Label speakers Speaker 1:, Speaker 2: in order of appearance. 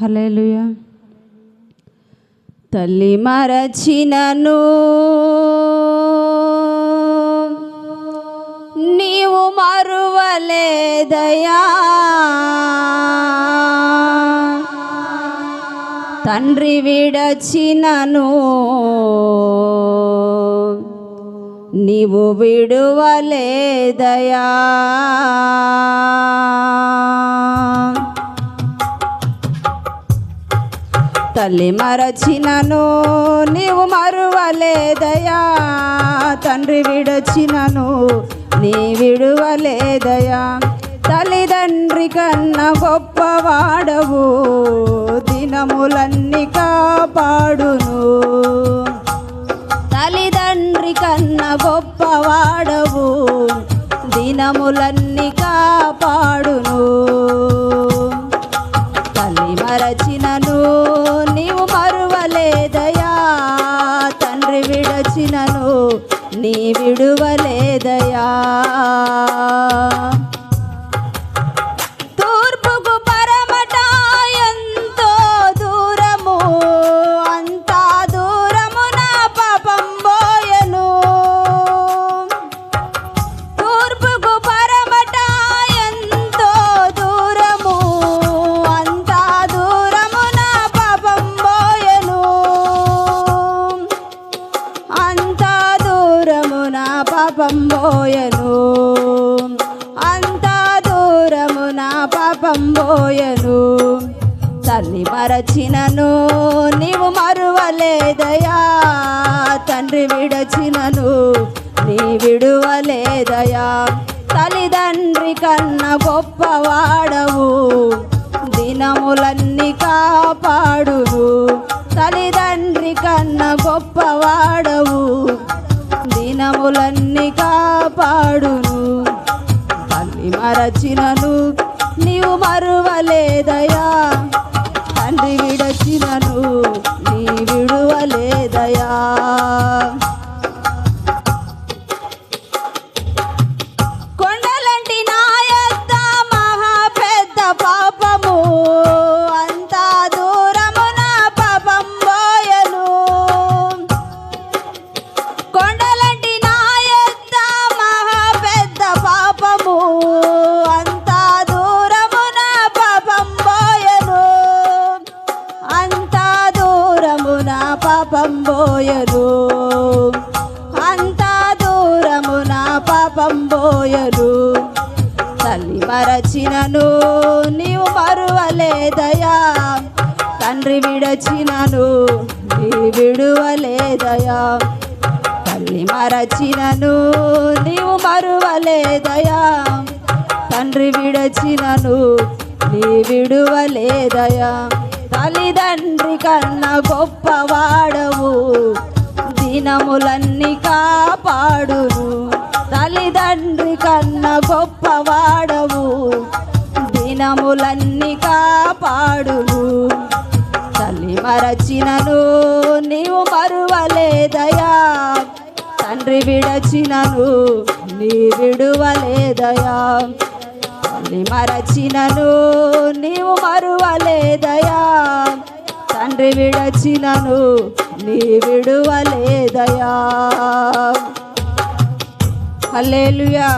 Speaker 1: Hallelujah తల్లి మరచినను నీవు మరువలేదయా. తండ్రి విడచినను నీవు విడువలేదయా. తల్లి మరచినను నీవు మరువలేదయా? తండ్రి విడచినను నీ విడువలేదయా? తల్లిదండ్రి కన్నా గొప్పవాడవు దినములన్నీ కాపాడును. తల్లిదండ్రి కన్నా గొప్పవాడవు దినములన్నీ కాపాడును. తల్లి మరచినను నీ విడువలేదయా నా పాపం పోయను. అంత దూరము నా పాపం పోయను. తల్లి మరచినను నీవు మరువలేదయా. తండ్రి విడచినను నీ విడువలేదయా. తల్లిదండ్రి కన్నా గొప్పవాడవు దినములన్నీ కాపాడు దినములన్నీ కాపాడును. తల్లి మరచినను నీవు మరువలేదయ? పాపం అంత అంతా దూరము నా పాపం పోయను తల్లి మరచినను నీవు మరువలేదయా. తండ్రి విడచినను నీ విడువలేదయా. తల్లి మరచినను నీవు మరువలేదయా. తండ్రి విడచినను నీ విడువలేదయా. తల్లిదండ్రి కన్న గొప్పవాడవు. దినములన్నీ కాపాడును. తల్లిదండ్రి కన్న గొప్పవాడవు. దినములన్నీ కాపాడును. తల్లి మరచినను నీవు మరువలేదయా. తండ్రి విడచినను నీ విడువలేదయా. తల్లి మరచినను తండ్రి విడచినను నీ విడువలేదయా. హల్లెలూయా.